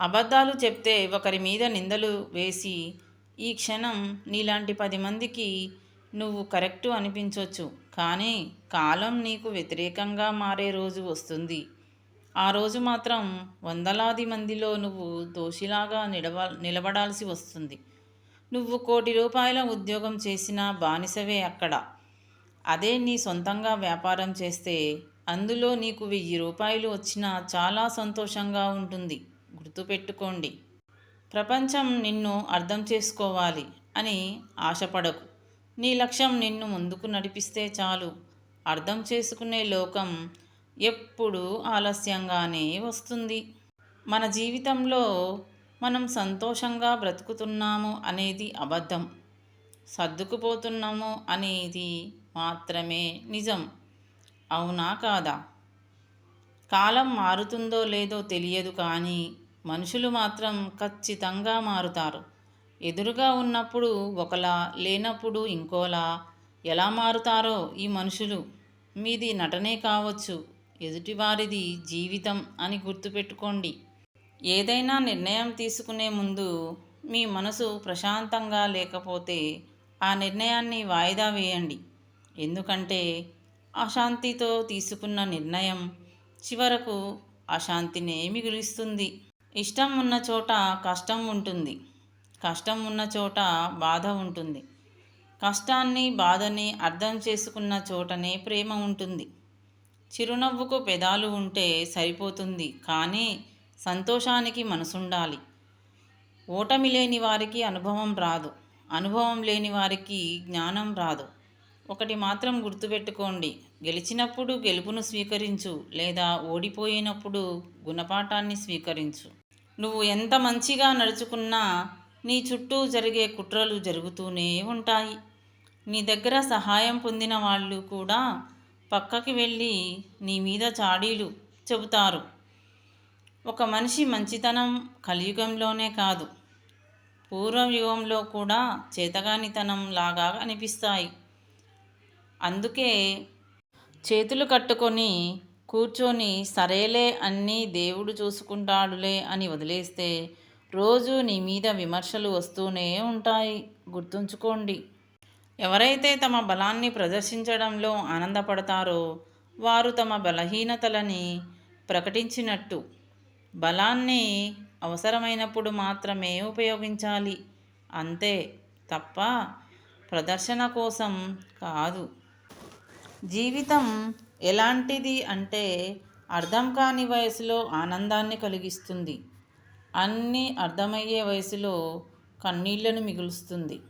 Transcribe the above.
అబద్ధాలు చెప్తే ఒకరి మీద నిందలు వేసి ఈ క్షణం నీలాంటి పది మందికి నువ్వు కరెక్టు అనిపించవచ్చు కానీ కాలం నీకు వ్యతిరేకంగా మారే రోజు వస్తుంది. ఆ రోజు మాత్రం వందలాది మందిలో నువ్వు దోషిలాగా నిలవ నిలబడాల్సి వస్తుంది. నువ్వు కోటి రూపాయల ఉద్యోగం చేసిన బానిసవే అక్కడ. అదే నీ సొంతంగా వ్యాపారం చేస్తే అందులో నీకు వెయ్యి రూపాయలు వచ్చినా చాలా సంతోషంగా ఉంటుంది. గుర్తుపెట్టుకోండి. ప్రపంచం నిన్ను అర్థం చేసుకోవాలి అని ఆశపడకు. నీ లక్ష్యం నిన్ను ముందుకు నడిపిస్తే చాలు. అర్థం చేసుకునే లోకం ఎప్పుడూ ఆలస్యంగానే వస్తుంది. మన జీవితంలో మనం సంతోషంగా బ్రతుకుతున్నాము అనేది అబద్ధం. సర్దుకుపోతున్నాము అనేది మాత్రమే నిజం. అవునా కాదా? కాలం మారుతుందో లేదో తెలియదు కానీ మనుషులు మాత్రం ఖచ్చితంగా మారుతారు. ఎదురుగా ఉన్నప్పుడు ఒకలా లేనప్పుడు ఇంకోలా ఎలా మారుతారో ఈ మనుషులు? మీది నటనే కావచ్చు ఎదుటివారిది జీవితం అని గుర్తుపెట్టుకోండి. ఏదైనా నిర్ణయం తీసుకునే ముందు మీ మనసు ప్రశాంతంగా లేకపోతే ఆ నిర్ణయాన్ని వాయిదా వేయండి. ఎందుకంటే అశాంతితో తీసుకున్న నిర్ణయం చివరకు అశాంతినే మిగులుస్తుంది. ఇష్టం ఉన్న చోట కష్టం ఉంటుంది. కష్టం ఉన్న చోట బాధ ఉంటుంది. కష్టాన్ని బాధని అర్థం చేసుకున్న చోటనే ప్రేమ ఉంటుంది. చిరునవ్వుకు పెదాలు ఉంటే సరిపోతుంది. కానీ సంతోషానికి మనసుండాలి. ఓటమి లేని వారికి అనుభవం రాదు. అనుభవం లేని వారికి జ్ఞానం రాదు. ఒకటి మాత్రం గుర్తుపెట్టుకోండి. గెలిచినప్పుడు గెలుపును స్వీకరించు. లేదా ఓడిపోయినప్పుడు గుణపాఠాన్ని స్వీకరించు. నువ్వు ఎంత మంచిగా నడుచుకున్నా నీ చుట్టూ జరిగే కుట్రలు జరుగుతూనే ఉంటాయి. నీ దగ్గర సహాయం పొందిన వాళ్ళు కూడా పక్కకి వెళ్ళి నీ మీద చాడీలు చెబుతారు. ఒక మనిషి మంచితనం కలియుగంలోనే కాదు పూర్వయుగంలో కూడా చేతగానితనం లాగా అనిపిస్తాయి. అందుకే చేతులు కట్టుకొని కూర్చొని సరేలే అన్నీ దేవుడు చూసుకుంటాడులే అని వదిలేస్తే రోజు నీ మీద విమర్శలు వస్తూనే ఉంటాయి. గుర్తుంచుకోండి. ఎవరైతే తమ బలాన్ని ప్రదర్శించడంలో ఆనందపడతారో వారు తమ బలహీనతలని ప్రకటించినట్టు బలాన్ని అవసరమైనప్పుడు మాత్రమే ఉపయోగించాలి. అంతే తప్ప ప్రదర్శన కోసం కాదు. జీవితం ఎలాంటిది అంటే అర్థం కాని వయసులో ఆనందాన్ని కలిగిస్తుంది. అన్నీ అర్థమయ్యే వయసులో కన్నీళ్ళను మిగులుస్తుంది.